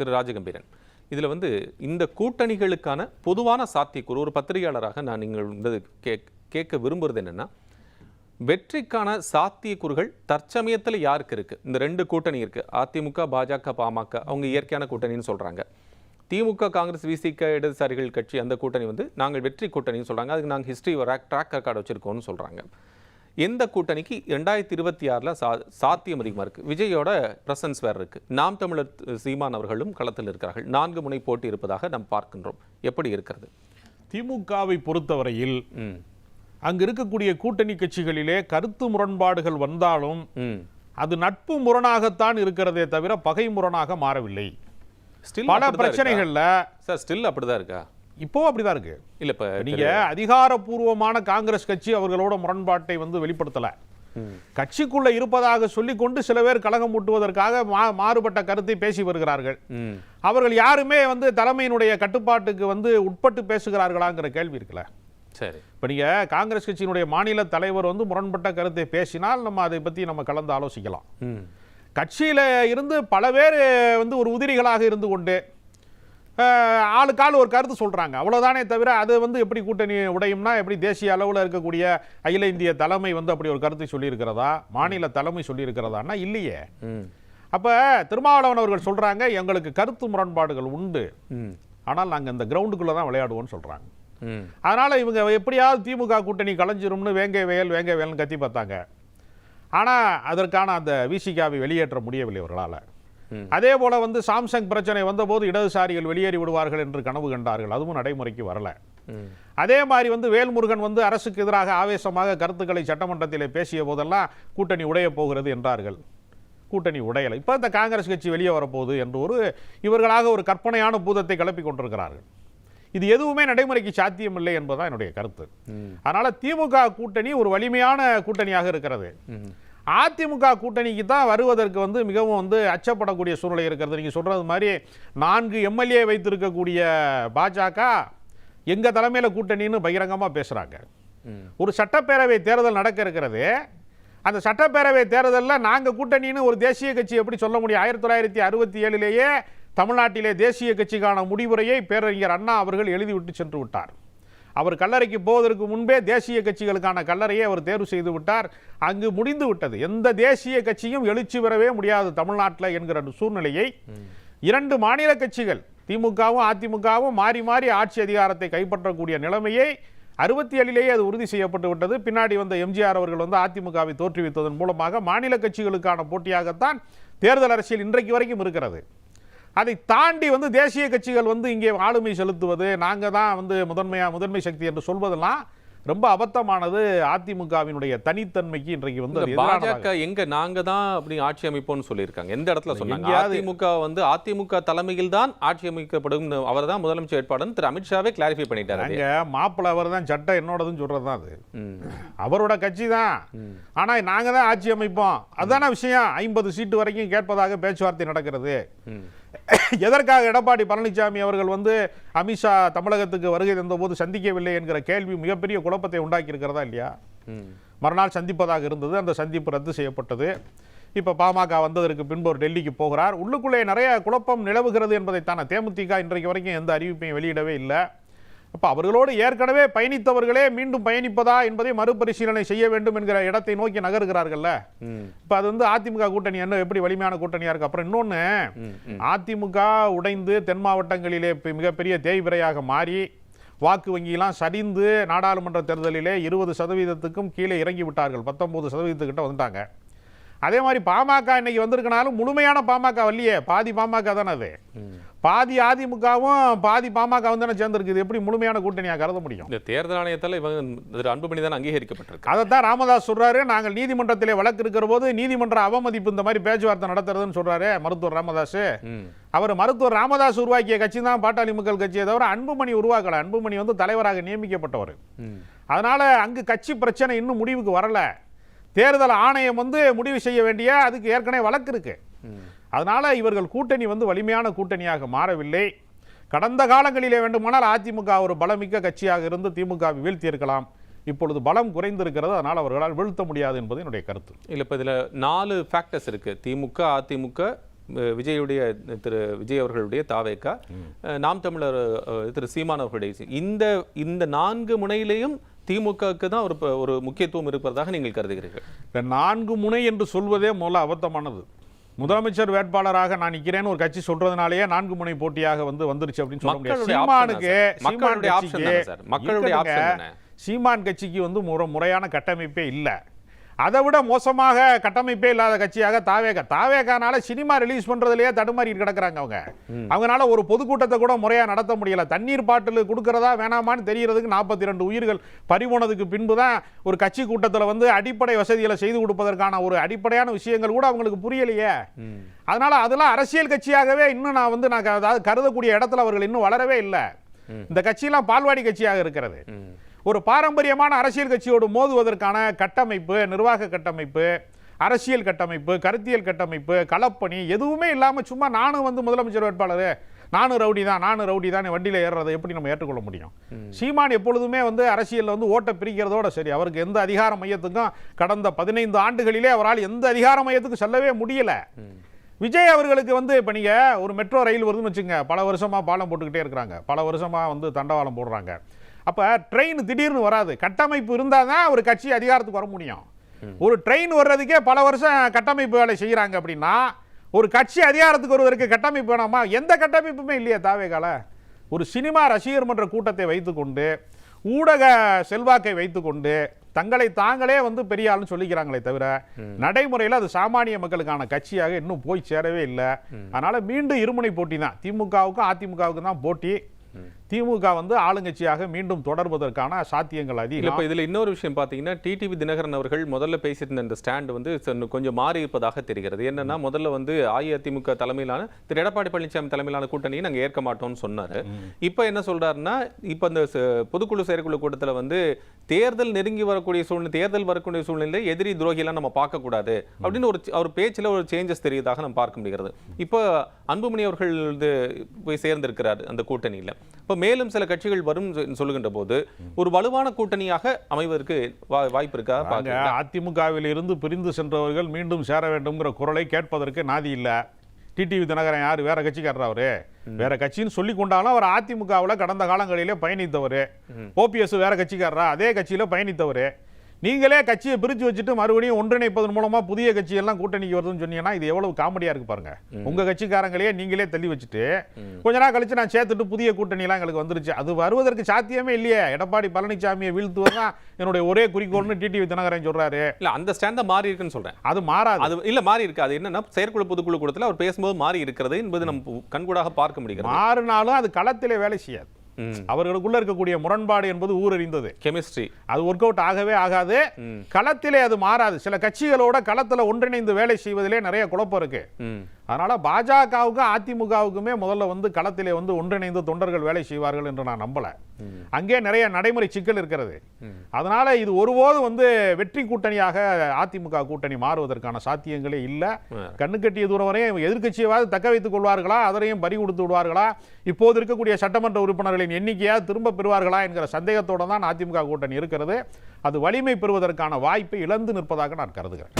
திரு ராஜகம்பீரன். இதில் வந்து இந்த கூட்டணிகளுக்கான பொதுவான சாத்தியக்கூறு ஒரு பத்திரிகையாளராக நான் நீங்கள் இந்த கே கேட்க விரும்புறது என்னன்னா வெற்றிக்கான சாத்தியக்கூறுகள் தற்சமயத்தில் யாருக்கு இருக்கு? இந்த ரெண்டு கூட்டணி இருக்கு. அதிமுக பாஜக பாமக அவங்க இயற்கையான கூட்டணின்னு சொல்றாங்க. திமுக காங்கிரஸ் விசிக இடதுசாரிகள் கட்சி அந்த கூட்டணி வந்து நாங்கள் வெற்றி கூட்டணின்னு சொல்றாங்க. அதுக்கு நாங்கள் ஹிஸ்ட்ரி ட்ராக் ரெக்கார்டு வச்சுருக்கோம்னு சொல்றாங்க. எந்த கூட்டணிக்கு ரெண்டாயிரத்தி இருபத்தி ஆறில் சா சாத்தியம் அதிகமாக இருக்குது விஜயோட பிரசன்ஸ் வேறு இருக்குது நாம் தமிழர் சீமான் அவர்களும் களத்தில் இருக்கிறார்கள். நான்கு முனை போட்டி இருப்பதாக நாம் பார்க்கின்றோம். எப்படி இருக்கிறது? திமுகவை பொறுத்தவரையில் ம். அங்கு இருக்கக்கூடிய கூட்டணி கட்சிகளிலே கருத்து முரண்பாடுகள் வந்தாலும் ம். அது நட்பு முரணாகத்தான் இருக்கிறதே தவிர பகை முரணாக மாறவில்லை. ஸ்டில் பல பிரச்சனைகள்ல சார் ஸ்டில் அப்படிதான் இருக்கா? இப்போ அப்படிதான் இருக்கு. இல்ல இப்ப நீங்க அதிகாரப்பூர்வமான காங்கிரஸ் கட்சி அவர்களோட முரண்பாட்டை வந்து வெளிப்படுத்தல. கட்சிக்குள்ள இருப்பதாக சொல்லிக்கொண்டு சில பேர் கலகம் மூட்டுவதற்காக மாறுபட்ட கருத்தை பேசி வருகிறார்கள். அவர்கள் யாருமே வந்து தலைமையினுடைய கட்டுப்பாட்டுக்கு வந்து உட்பட்டு பேசுகிறார்களாங்கிற கேள்வி இருக்குல்ல. சரி. இப்போ நீங்கள் காங்கிரஸ் கட்சியினுடைய மாநில தலைவர் வந்து முரண்பட்ட கருத்தை பேசினால் நம்ம அதை பற்றி நம்ம கலந்து ஆலோசிக்கலாம். கட்சியில் இருந்து பல பேர் வந்து ஒரு உதிரிகளாக இருந்து கொண்டு ஆளுக்கு ஆள் ஒரு கருத்து சொல்கிறாங்க அவ்வளோதானே தவிர அது வந்து எப்படி கூட்டணி உடையும்னா எப்படி தேசிய அளவில் இருக்கக்கூடிய அகில இந்திய தலைமை வந்து அப்படி ஒரு கருத்தை சொல்லியிருக்கிறதா? மாநில தலைமை சொல்லியிருக்கிறதான்னா இல்லையே. அப்போ திருமாவளவன் அவர்கள் சொல்கிறாங்க எங்களுக்கு கருத்து முரண்பாடுகள் உண்டு. ஆனால் நாங்கள் இந்த கிரவுண்டுக்குள்ளே தான் விளையாடுவோம்னு சொல்கிறாங்க அதனால் இவங்க எப்படியாவது திமுக கூட்டணி கலைஞ்சிரும்னு வேங்கை வயல் வேங்கை வயல்னு கத்தி பார்த்தாங்க. ஆனால் அதற்கான அந்த விசிகாவை வெளியேற்ற முடியவில்லை இவர்களால். அதே போல வந்து சாம்சங் பிரச்சனை வந்தபோது இடதுசாரிகள் வெளியேறி விடுவார்கள் என்று கனவு கண்டார்கள். அதுவும் நடைமுறைக்கு வரல. அதே மாதிரி வந்து வேல்முருகன் வந்து அரசுக்கு எதிராக ஆவேசமாக கருத்துக்களை சட்டமன்றத்திலே பேசிய போதெல்லாம் கூட்டணி உடையப் போகிறது என்றார்கள். கூட்டணி உடையலை. இப்போ இந்த காங்கிரஸ் கட்சி வெளியே வரப்போகுது என்று ஒரு இவர்களாக ஒரு கற்பனையான பூதத்தை கிளப்பி கொண்டிருக்கிறார்கள். இது எதுவுமே நடைமுறைக்கு சாத்தியமில்லை என்பதுதான் என்னுடைய கருத்து. அதனால திமுக கூட்டணி ஒரு வலிமையான கூட்டணியாக இருக்கிறது. அதிமுக கூட்டணிக்கு தான் வருவதற்கு வந்து மிகவும் வந்து அச்சப்படக்கூடிய சூழ்நிலை இருக்கிறது. நீங்கள் சொல்கிறது மாதிரி நான்கு எம்எல்ஏ வைத்திருக்கக்கூடிய பாஜக எங்கள் தலைமையில் கூட்டணின்னு பகிரங்கமாக பேசுகிறாங்க ஒரு சட்டப்பேரவை தேர்தல் நடக்க இருக்கிறது. அந்த சட்டப்பேரவை தேர்தலில் நாங்கள் கூட்டணின்னு ஒரு தேசிய கட்சி எப்படி சொல்ல முடியும்? ஆயிரத்தி தொள்ளாயிரத்தி அறுபத்தி ஏழிலேயே தமிழ்நாட்டிலே தேசிய கட்சிக்கான முடிவுரையை பேரறிஞர் அண்ணா அவர்கள் எழுதிவிட்டு சென்று விட்டார். அவர் கல்லறைக்கு போவதற்கு முன்பே தேசிய கட்சிகளுக்கான கல்லறையை அவர் தேர்வு செய்து விட்டார். அங்கு முடிந்து விட்டது. எந்த தேசிய கட்சியும் எழுச்சி பெறவே முடியாது தமிழ்நாட்டில் என்கிற சூழ்நிலையை. இரண்டு மாநில கட்சிகள் திமுகவும் அதிமுகவும் மாறி மாறி ஆட்சி அதிகாரத்தை கைப்பற்றக்கூடிய நிலைமையை அறுபத்தி ஏழிலேயே அது உறுதி செய்யப்பட்டு விட்டது. பின்னாடி வந்த எம்ஜிஆர் அவர்கள் வந்து அதிமுகவை தோற்றுவித்ததன் மூலமாக மாநில கட்சிகளுக்கான போட்டியாகத்தான் தேர்தல் அரசியல் இன்றைக்கு வரைக்கும் இருக்கிறது. அதை தாண்டி வந்து தேசிய கட்சிகள் வந்து இங்கே ஆளுமை செலுத்துவது நாங்கள் தான் வந்து முதன்மையா முதன்மை சக்தி என்று சொல்வதெல்லாம் ரொம்ப அபத்தமானது அதிமுகவினுடைய தனித்தன்மைக்கு இன்றைக்கு வந்து பாஜக எங்க நாங்க தான் அப்படி ஆட்சி அமைப்போம்னு சொல்லியிருக்காங்க. எந்த இடத்துல சொன்னாங்க? அதிமுக வந்து அதிமுக தலைமையில் தான் ஆட்சி அமைக்கப்படும். அவர் தான் முதலமைச்சர் வேட்பாளர்னு திரு அமித்ஷாவே கிளாரிஃபை பண்ணிட்டாரு. அங்க மாப்பிள்ளை அவர் தான் சட்டம் என்னோடதுன்னு சொல்றது தான் அது. அவரோட கட்சி தான். ஆனா நாங்க தான் ஆட்சி அமைப்போம். அதான விஷயம்? ஐம்பது சீட்டு வரைக்கும் கேட்பதாக பேச்சுவார்த்தை நடக்கிறது. எதற்காக எடப்பாடி பழனிசாமி அவர்கள் வந்து அமித்ஷா தமிழகத்துக்கு வருகை தந்தபோது சந்திக்கவில்லை என்கிற கேள்வி மிகப்பெரிய குழப்பத்தை உண்டாக்கி இருக்கிறதா இல்லையா மறுநாள் சந்திப்பதாக இருந்தது. அந்த சந்திப்பு ரத்து செய்யப்பட்டது. இப்போ பாமக வந்ததற்கு பின்பு அவர் டெல்லிக்கு போகிறார். உள்ளுக்குள்ளே நிறைய குழப்பம் நிலவுகிறது என்பதைத்தான தேமுதிக இன்றைக்கு வரைக்கும் எந்த அறிவிப்பையும் வெளியிடவே இல்லை. அப்போ அவர்களோடு ஏற்கனவே பயணித்தவர்களே மீண்டும் பயணிப்பதா என்பதை மறுபரிசீலனை செய்ய வேண்டும் என்கிற இடத்தை நோக்கி நகருகிறார்கள்ல. இப்போ அது வந்து அதிமுக கூட்டணி என்ன எப்படி வலிமையான கூட்டணியா இருக்கு? அப்புறம் இன்னொன்று அதிமுக உடைந்து தென் மாவட்டங்களிலே மிகப்பெரிய தேய்பிரையாக மாறி வாக்கு வங்கியெல்லாம் சரிந்து நாடாளுமன்ற தேர்தலிலே இருபது சதவீதத்துக்கும் கீழே இறங்கி விட்டார்கள். பத்தொன்பது சதவீதத்துக்கிட்ட வந்துட்டாங்க. அதே மாதிரி பாமக இன்னைக்கு வந்திருக்கனாலும் முழுமையான பாமக வரலையே பாதி பாமக தானே அது. பாதி அதிமுகவும் பாதி பாமக தானே சேர்ந்துருக்கு இது எப்படி முழுமையான கூட்டணியாக கருத முடியும்? இந்த தேர்தல் ஆணையத்தால் இவங்க அன்புமணி தான் அங்கீகரிக்கப்பட்டிருக்கு. அதைத்தான் ராமதாஸ் சொல்றாரு. நாங்கள் நீதிமன்றத்திலே வழக்கு இருக்கிற போது நீதிமன்ற அவமதிப்பு இந்த மாதிரி பேச்சுவார்த்தை நடத்துறதுன்னு சொல்றாரு மருத்துவர் ராமதாஸ் அவர் மருத்துவர் ராமதாஸ் உருவாக்கிய கட்சி தான் பாட்டாளி மக்கள் கட்சியை தவிர அன்புமணி உருவாக்கல. அன்புமணி வந்து தலைவராக நியமிக்கப்பட்டவர். அதனால அங்கு கட்சி பிரச்சனை இன்னும் முடிவுக்கு வரல. தேர்தல் ஆணையம் வந்து முடிவு செய்ய வேண்டிய அதுக்கு ஏற்கனவே வழக்கு இருக்கு. அதனால இவர்கள் கூட்டணி வந்து வலிமையான கூட்டணியாக மாறவில்லை. கடந்த காலங்களிலே வேண்டுமானால் அதிமுக ஒரு பலமிக்க கட்சியாக இருந்து திமுகவை வீழ்த்தியிருக்கலாம். இப்பொழுது பலம் குறைந்திருக்கிறது. அதனால் அவர்களால் வீழ்த்த முடியாது என்பது என்னுடைய கருத்து. இல்ல இப்ப இதுல நாலு ஃபேக்டர்ஸ் இருக்கு. திமுக அதிமுக விஜயுடைய திரு விஜய் அவர்களுடைய தாவேக்கா நாம் தமிழர் திரு சீமான் அவர்களுடைய இந்த இந்த நான்கு முனையிலேயும் திமுகவுக்கு தான் ஒரு ஒரு முக்கியத்துவம் இருப்பதாக நீங்கள் கருதுகிறீர்கள். நான்கு முனை என்று சொல்வதே முதல்ல அபத்தமானது. முதலமைச்சர் வேட்பாளராக நான் நிக்கிறேன்னு ஒரு கட்சி சொல்றதுனாலேயே நான்கு முனை போட்டியாக வந்து வந்துருச்சு அப்படின்னு சொல்ல முடியாது மக்களுடைய சீமானுக்கு. மக்களுடைய? சீமான் கட்சிக்கு வந்து முறை முறையான கட்டமைப்பே இல்லை அதை விட மோசமாக கட்டமைப்பே இல்லாத கட்சியாக தாவேகா. தாவேகானால சினிமா ரிலீஸ் பண்றதுலயே தடுமாறி கிடக்குறாங்க அவங்க. அவங்களால ஒரு பொதுக்கூட்டத்தை கூட முறையா நடத்த முடியல. தண்ணீர் பாட்டில் கொடுக்கறதா வேணாமான்னு தெரியறதுக்கு நாற்பத்தி ரெண்டு உயிர்கள் பறிபோனதுக்கு பின்பு தான் ஒரு கட்சி கூட்டத்தில் வந்து அடிப்படை வசதிகளை செய்து கொடுப்பதற்கான ஒரு அடிப்படையான விஷயங்கள் கூட அவங்களுக்கு புரியலையே. அதனால அதெல்லாம் அரசியல் கட்சியாகவே இன்னும் நான் வந்து நான் அதாவது கருதக்கூடிய இடத்துல அவர்கள் இன்னும் வளரவே இல்லை. இந்த கட்சியெல்லாம் பால்வாடி கட்சியாக இருக்கிறது. ஒரு பாரம்பரியமான அரசியல் கட்சியோடு மோதுவதற்கான கட்டமைப்பு நிர்வாக கட்டமைப்பு அரசியல் கட்டமைப்பு கருத்தியல் கட்டமைப்பு களப்பணி எதுவுமே இல்லாமல் சும்மா நானும் வந்து முதலமைச்சர் வேட்பாளர் நானும் ரவுடி தான் நானும் ரவுடி தான் வண்டியில் ஏறுறதை எப்படி நம்ம ஏற்றுக்கொள்ள முடியும்? சீமான் எப்பொழுதுமே வந்து அரசியலில் வந்து ஓட்டை பிரிக்கிறதோட சரி அவருக்கு எந்த அதிகார மையத்துக்கும் கடந்த பதினைந்து ஆண்டுகளிலே அவரால் எந்த அதிகார மையத்துக்கும் செல்லவே முடியல. விஜய் அவர்களுக்கு வந்து இப்போ நீங்கள் ஒரு மெட்ரோ ரயில் வருதுன்னு வச்சுங்க பல வருஷமாக பாலம் போட்டுக்கிட்டே இருக்கிறாங்க பல வருஷமாக வந்து தண்டவாளம் போடுறாங்க. அப்போ ட்ரெயின் திடீர்னு வராது. கட்டமைப்பு இருந்தால் தான் ஒரு கட்சி அதிகாரத்துக்கு வர முடியும். ஒரு ட்ரெயின் வர்றதுக்கே பல வருஷம் கட்டமைப்பு வேலை செய்கிறாங்க அப்படின்னா ஒரு கட்சி அதிகாரத்துக்கு வருவதற்கு கட்டமைப்பு வேணாமா? எந்த கட்டமைப்புமே இல்லையா தாவேகால. ஒரு சினிமா ரசிகர் மன்ற கூட்டத்தை வைத்துக்கொண்டு ஊடக செல்வாக்கை வைத்துக்கொண்டு தங்களை தாங்களே வந்து பெரிய ஆளுன்னு சொல்லிக்கிறாங்களே தவிர நடைமுறையில் அது சாமானிய மக்களுக்கான கட்சியாக இன்னும் போய் சேரவே இல்லை. அதனால மீண்டும் இருமுனை போட்டி தான். திமுகவுக்கும் அதிமுகவுக்கும் தான் போட்டி. திமுக வந்து ஆளுங்கட்சியாக மீண்டும் தொடர்வதற்கான சாத்தியங்கள் அதிகம். இப்ப இதுல இன்னொரு விஷயம் பாத்தீங்கன்னா டிடிவி தினகரன் அவர்கள் முதல்ல பேசியிருந்த இந்த ஸ்டாண்ட் வந்து கொஞ்சம் மாறி இருப்பதாக தெரிகிறது. என்னன்னா முதல்ல வந்து அஇஅதிமுக தலைமையிலான திரு எடப்பாடி பழனிசாமி தலைமையிலான கூட்டணியை நாங்க ஏற்க மாட்டோம்னு சொன்னாரு. இப்ப என்ன சொல்றாருன்னா இப்ப இந்த பொதுக்குழு செயற்குழு கூட்டத்துல வந்து தேர்தல் நெருங்கி வரக்கூடிய சூழ்நிலை தேர்தல் வரக்கூடிய சூழ்நிலை எதிரி துரோகியெல்லாம் நம்ம பார்க்க கூடாது அப்படின்னு ஒரு அவர் பேச்சுல ஒரு சேஞ்சஸ் தெரியுதாக நம்ம பார்க்க முடிகிறது. இப்போ அன்புமணி அவர்கள் வந்து போய் சேர்ந்திருக்கிறார் அந்த கூட்டணியில. இப்போ மேலும் சில கட்சிகள் வரும் சொல்லுகின்ற போது ஒரு வலுவான கூட்டணியாக அமைவதற்கு வாய்ப்பு இருக்கா? அதிமுகவில் இருந்து பிரிந்து சென்றவர்கள் மீண்டும் சேர வேண்டும்ங்கிற குரலை கேட்பதற்கு நாதி இல்ல. டிடிவி தினகரன் யார்? வேற கட்சிக்காரர் அவரு? வேற கட்சின்னு சொல்லி கொண்டாலும் அவர் அதிமுகவில் கடந்த காலங்களிலே பயணித்தவர். ஓபிஎஸ் வேற கட்சிக்காரரா? அதே கட்சியில பயணித்தவர். நீங்களே கட்சியை பிரிச்சு வச்சுட்டு மறுபடியும் ஒன்றிணைப்பதன் மூலமா புதிய கட்சி எல்லாம் கூட்டணிக்கு வருதுன்னு சொன்னீங்கன்னா இது எவ்வளவு காமெடியா இருக்கு பாருங்க. உங்க கட்சிக்காரங்களையே நீங்களே தள்ளி வச்சுட்டு கொஞ்ச நாள் கழிச்சு நான் சேர்த்துட்டு புதிய கூட்டணி எல்லாம் எங்களுக்கு வந்துருச்சு. அது வருவதற்கு சாத்தியமே இல்லையே. எடப்பாடி பழனிசாமியை வீழ்த்துவது தான் என்னுடைய ஒரே குறிக்கோள்னு டிடிவி தினகரன் சொல்றாரு. இல்ல அந்த ஸ்டாண்ட் தான் மாறி இருக்குன்னு சொல்றேன். அது மாறாது. அது இல்ல மாறி இருக்கு. அது என்னன்னா செயற்குழு பொதுக்குழு கூட்டத்துல அவர் பேசும்போது மாறி இருக்கிறது என்பது நம்ம கண்கூடாக பார்க்க முடிகிறது. மாறினாலும் அது களத்திலே வேலை செய்யாது. அவர்களுக்குள்ள இருக்கக்கூடிய முரண்பாடு என்பது ஊரறிந்தது கெமிஸ்ட்ரி அது ஒர்க் அவுட் ஆகவே ஆகாது. களத்திலே அது மாறாது. சில கட்சிகளோட களத்துல ஒன்றிணைந்து வேலை செய்வதிலே நிறைய குழப்பம் இருக்கு. அதனால பாஜகவுக்கும் அதிமுகவுக்குமே முதல்ல வந்து களத்திலே வந்து ஒன்றிணைந்து தொண்டர்கள் வேலை செய்வார்கள் என்று நான் நம்பல. அங்கே நிறைய நடைமுறை சிக்கல் இருக்கிறது. அதனால இது ஒருபோதும் வந்து வெற்றி கூட்டணியாக அதிமுக கூட்டணி மாறுவதற்கான சாத்தியங்களே இல்லை. கண்ணு கட்டிய தூரம் வரையும் எதிர்க்கட்சியாவது தக்க வைத்துக் கொள்வார்களா? அதனையும் பறி கொடுத்து விடுவார்களா? இப்போது இருக்கக்கூடிய சட்டமன்ற உறுப்பினர்களின் எண்ணிக்கையா திரும்ப பெறுவார்களா என்கிற சந்தேகத்தோட தான் அதிமுக கூட்டணி இருக்கிறது. அது வலிமை பெறுவதற்கான வாய்ப்பை இழந்து நிற்பதாக நான் கருதுகிறேன்.